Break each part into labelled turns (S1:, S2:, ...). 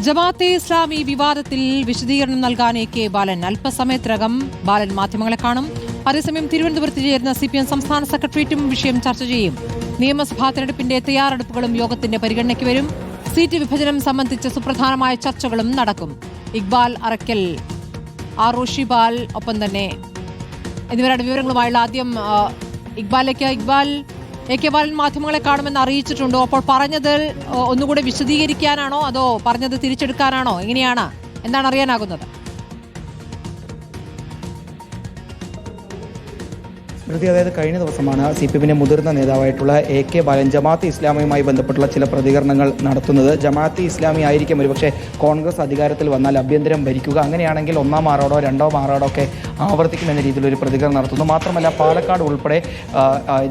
S1: ജമാഅത്തെ ഇസ്ലാമി വിവാദത്തിൽ വിശദീകരണം നൽകാൻ എ കെ ബാലൻ. അല്പസമയത്തിനകം ബാലൻ മാധ്യമങ്ങളെ കാണും. അതേസമയം തിരുവനന്തപുരത്ത് ചേരുന്ന സി പി എം സംസ്ഥാന സെക്രട്ടേറിയറ്റും വിഷയം ചർച്ച ചെയ്യും. നിയമസഭാ തെരഞ്ഞെടുപ്പിന്റെ തയ്യാറെടുപ്പുകളും യോഗത്തിന്റെ പരിഗണനയ്ക്ക് വരും. സീറ്റ് വിഭജനം സംബന്ധിച്ച സുപ്രധാനമായ ചർച്ചകളും നടക്കും. ഇക്ബാൽ അറക്കൽ ആർ ഒപ്പം തന്നെ. എന്നിവരുടെ വിവരങ്ങളുമായുള്ള ആദ്യം ഇക്ബാലേക്ക് ഇക്ബാൽ എ കെ ബാലൻ മാധ്യമങ്ങളെ കാണുമെന്ന് അറിയിച്ചിട്ടുണ്ടോ? അപ്പോൾ പറഞ്ഞത് ആ, ഒന്നുകൂടെ വിശദീകരിക്കാനാണോ? അതോ പറഞ്ഞത് തിരിച്ചെടുക്കാനാണോ? എങ്ങനെയാണ്? എന്താണ് അറിയാനാകുന്നത്?
S2: സ്മൃതി അതായത് കഴിഞ്ഞ ദിവസമാണ് സി പി എമ്മിന്റെ മുതിർന്ന നേതാവായിട്ടുള്ള എ കെ ബാലൻ ജമാഅത്ത് ഇസ്ലാമിയുമായി ബന്ധപ്പെട്ടുള്ള ചില പ്രതികരണങ്ങൾ നടത്തുന്നത്. ജമാഅത്ത് ഇസ്ലാമി ആയിരിക്കും ഒരുപക്ഷെ കോൺഗ്രസ് അധികാരത്തിൽ വന്നാൽ അഭ്യന്തരം ഭരിക്കുക. അങ്ങനെയാണെങ്കിൽ ഒന്നാം ആറോടോ രണ്ടോ ആറോടോ ഒക്കെ ആവർത്തിക്കുമെന്ന രീതിയിൽ ഒരു പ്രതികരണം നടത്തുന്നു. മാത്രമല്ല പാലക്കാട് ഉൾപ്പെടെ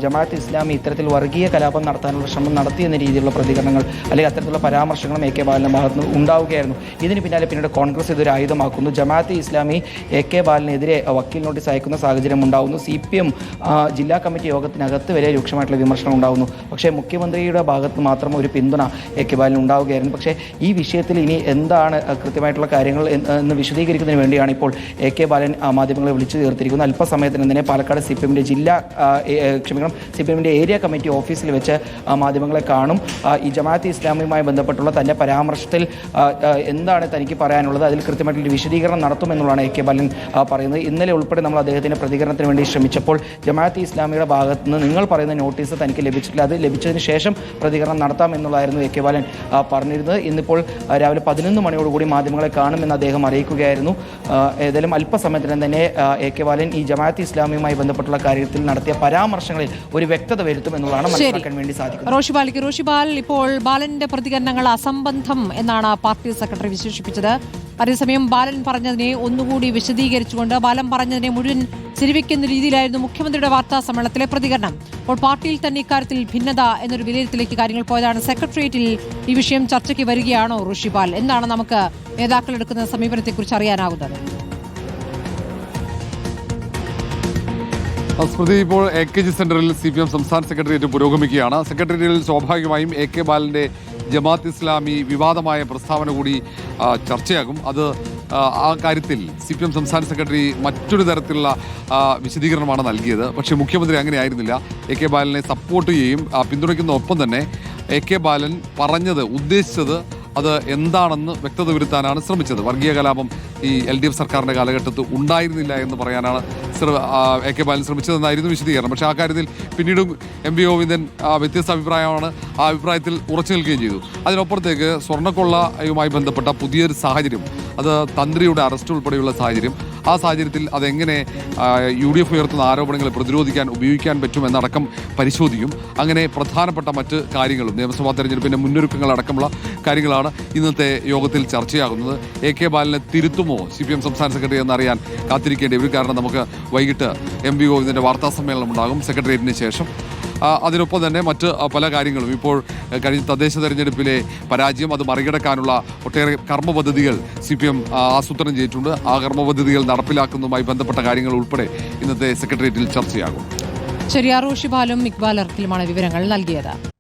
S2: ജമാഅത്ത് ഇസ്ലാമി ഇത്തരത്തിൽ വർഗീയ കലാപം നടത്താനുള്ള ശ്രമം നടത്തിയെന്ന രീതിയിലുള്ള പ്രതികരണങ്ങൾ അല്ലെങ്കിൽ അത്തരത്തിലുള്ള പരാമർശങ്ങളും എ കെ ബാലിന്റെ ഭാഗത്ത് ഉണ്ടാവുകയായിരുന്നു. ഇതിന് പിന്നാലെ പിന്നീട് കോൺഗ്രസ് ഇതൊരു ആയുധമാക്കുന്നു. ജമാഅത്ത് ഇസ്ലാമി എ കെ ബാലിനെതിരെ വക്കീൽ നോട്ടീസ് അയക്കുന്ന സാഹചര്യം ഉണ്ടാവുന്നു. സി പി എം ജില്ലാ കമ്മിറ്റി യോഗത്തിനകത്ത് വരെ രൂക്ഷമായിട്ടുള്ള വിമർശനം ഉണ്ടാകുന്നു പക്ഷേ മുഖ്യമന്ത്രിയുടെ ഭാഗത്ത് മാത്രം ഒരു പിന്തുണ എ കെ ബാലിന് ഉണ്ടാവുകയായിരുന്നു. പക്ഷേ ഈ വിഷയത്തിൽ ഇനി എന്താണ് കൃത്യമായിട്ടുള്ള കാര്യങ്ങൾ എന്ന് വിശദീകരിക്കുന്നതിന് വേണ്ടിയാണ് ഇപ്പോൾ എ കെ ബാലൻ ആ, മാധ്യമങ്ങളെ വിളിച്ചു ചേർത്തിരിക്കുന്നു. അല്പസമയത്തിന് തന്നെ പാലക്കാട് സി പി എമ്മിന്റെ ജില്ലാ ക്ഷമിക്കണം സി പി എമ്മിന്റെ ഏരിയ കമ്മിറ്റി ഓഫീസിൽ വെച്ച് മാധ്യമങ്ങളെ കാണും. ഈ ജമാഅത്ത് ഇസ്ലാമിയുമായി ബന്ധപ്പെട്ടുള്ള തന്റെ പരാമർശത്തിൽ എന്താണ് തനിക്ക് പറയാനുള്ളത്? അതിൽ കൃത്യമായിട്ടുള്ള വിശദീകരണം നടത്തുമെന്നുള്ളതാണ് എ കെ ബാലൻ പറയുന്നത്. ഇന്നലെ ഉൾപ്പെടെ നമ്മൾ അദ്ദേഹത്തിന്റെ പ്രതികരണത്തിന് വേണ്ടി ശ്രമിച്ചപ്പോൾ ജമാഅത്ത് ഇസ്ലാമിയുടെ ഭാഗത്ത് നിന്ന് നിങ്ങൾ പറയുന്ന നോട്ടീസ് തനിക്ക് ലഭിച്ചിട്ടില്ല. അത് ലഭിച്ചതിന് ശേഷം പ്രതികരണം നടത്താം എന്നുള്ളതായിരുന്നു എ കെ ബാലൻ പറഞ്ഞിരുന്നത്. ഇന്നിപ്പോൾ രാവിലെ പതിനൊന്ന് മണിയോടുകൂടി മാധ്യമങ്ങളെ കാണുമെന്ന് അദ്ദേഹം അറിയിക്കുകയായിരുന്നു. ഏതായാലും അല്പസമയത്തിനും തന്നെ എ കെ ബാലൻ ഈ ജമാഅത്ത് ഇസ്ലാമിയുമായി ബന്ധപ്പെട്ടുള്ള കാര്യത്തിൽ നടത്തിയ പരാമർശങ്ങളിൽ ഒരു വ്യക്തത വരുത്തും എന്നുള്ളതാണ് മനസ്സിലാക്കാൻ വേണ്ടി സാധിക്കുന്നത്.
S1: റോഷിബാലിക്ക് റോഷിബാൽ ഇപ്പോൾ ബാലന്റെ പ്രതികരണങ്ങൾ അസംബന്ധം എന്നാണ് പാർട്ടി സെക്രട്ടറി വിശേഷിപ്പിച്ചത്. അതേസമയം ബാലൻ പറഞ്ഞതിനെ ഒന്നുകൂടി വിശദീകരിച്ചുകൊണ്ട് ബാലൻ പറഞ്ഞതിനെ മുഴുവൻ ശരിവെക്കുന്ന രീതിയിലായിരുന്നു മുഖ്യമന്ത്രിയുടെ വാർത്താ സമ്മേളനത്തിലെ പ്രതികരണം. അപ്പോൾ പാർട്ടിയിൽ തന്നെ ഇക്കാര്യത്തിൽ ഭിന്നത എന്നൊരു വിലയിരുത്തലേക്ക് കാര്യങ്ങൾ പോയതാണ്. സെക്രട്ടേറിയറ്റിൽ ഈ വിഷയം ചർച്ചയ്ക്ക് വരികയാണോ ഋഷിപാൽ എന്താണ് നമുക്ക് നേതാക്കൾ എടുക്കുന്ന സമീപനത്തെക്കുറിച്ച് അറിയാനാകുന്നത്?
S3: സ്മൃതി ഇപ്പോൾ എ കെ ജി സെന്ററിൽ സി പി എം സംസ്ഥാന സെക്രട്ടേറിയറ്റ് പുരോഗമിക്കുകയാണ്. സെക്രട്ടേറിയറ്റിൽ സ്വാഭാവികമായും എ കെ ബാലന്റെ ജമാഅത്ത് ഇസ്ലാമി വിവാദമായ പ്രസ്താവന കൂടി ചർച്ചയാകും. അത് ആ, കാര്യത്തിൽ സി പി എം സംസ്ഥാന സെക്രട്ടറി മറ്റൊരു തരത്തിലുള്ള വിശദീകരണമാണ് നൽകിയത്. പക്ഷേ മുഖ്യമന്ത്രി അങ്ങനെ ആയിരുന്നില്ല. എ കെ ബാലനെ സപ്പോർട്ട് ചെയ്യുകയും പിന്തുണയ്ക്കുന്ന ഒപ്പം തന്നെ എ കെ ബാലൻ പറഞ്ഞത് ഉദ്ദേശിച്ചത് അത് എന്താണെന്ന് വ്യക്തത വരുത്താനാണ് ശ്രമിച്ചത്. വർഗീയ കലാപം ഈ എൽ ഡി എഫ് സർക്കാരിന്റെ കാലഘട്ടത്ത് ഉണ്ടായിരുന്നില്ല എന്ന് പറയാനാണ് ആ, എ കെ ബാലൻ ശ്രമിച്ചതെന്നായിരുന്നു വിശദീകരണം. പക്ഷേ ആ കാര്യത്തിൽ പിന്നീടും എം വി ഗോവിന്ദൻ വ്യത്യസ്ത അഭിപ്രായമാണ് ആ അഭിപ്രായത്തിൽ ഉറച്ചു നിൽക്കുകയും ചെയ്തു. അതിനപ്പുറത്തേക്ക് സ്വർണക്കൊള്ളയുമായി ബന്ധപ്പെട്ട പുതിയൊരു സാഹചര്യം അത് തന്ത്രിയുടെ അറസ്റ്റ് ഉൾപ്പെടെയുള്ള സാഹചര്യം ആ സാഹചര്യത്തിൽ അതെങ്ങനെ യു ഡി എഫ് ഉയർത്തുന്ന ആരോപണങ്ങൾ പ്രതിരോധിക്കാൻ ഉപയോഗിക്കാൻ പറ്റുമെന്നടക്കം പരിശോധിക്കും. അങ്ങനെ പ്രധാനപ്പെട്ട മറ്റ് കാര്യങ്ങളും നിയമസഭാ തെരഞ്ഞെടുപ്പിന്റെ മുന്നൊരുക്കങ്ങൾ അടക്കമുള്ള കാര്യങ്ങളാണ് ഇന്നത്തെ യോഗത്തിൽ ചർച്ചയാകുന്നത്. എ കെ ബാലനെ തിരുത്തുമോ? സി പി എം സംസ്ഥാന സെക്രട്ടറി എന്നറിയാൻ കാത്തിരിക്കേണ്ടി വരും. കാരണം നമുക്ക് വൈകിട്ട് എം വി ഗോവിന്ദന്റെ വാർത്താ സമ്മേളനം ഉണ്ടാകും. സെക്രട്ടേറിയറ്റിന് ശേഷം അതിനൊപ്പം തന്നെ മറ്റ് പല കാര്യങ്ങളും. ഇപ്പോൾ കഴിഞ്ഞ തദ്ദേശ തെരഞ്ഞെടുപ്പിലെ പരാജയം അത് മറികടക്കാനുള്ള ഒട്ടേറെ കർമ്മ പദ്ധതികൾ സി പി എം ആസൂത്രണം ചെയ്തിട്ടുണ്ട്. ആ കർമ്മ പദ്ധതികൾ നടപ്പിലാക്കുന്നതുമായി ബന്ധപ്പെട്ട കാര്യങ്ങൾ ഉൾപ്പെടെ ഇന്നത്തെ സെക്രട്ടേറിയറ്റിൽ ചർച്ചയാകും.
S1: ശരി റോഷിബാലും ഇക്ബാൽ അർക്കിലുമാണ് വിവരങ്ങൾ നൽകിയത്.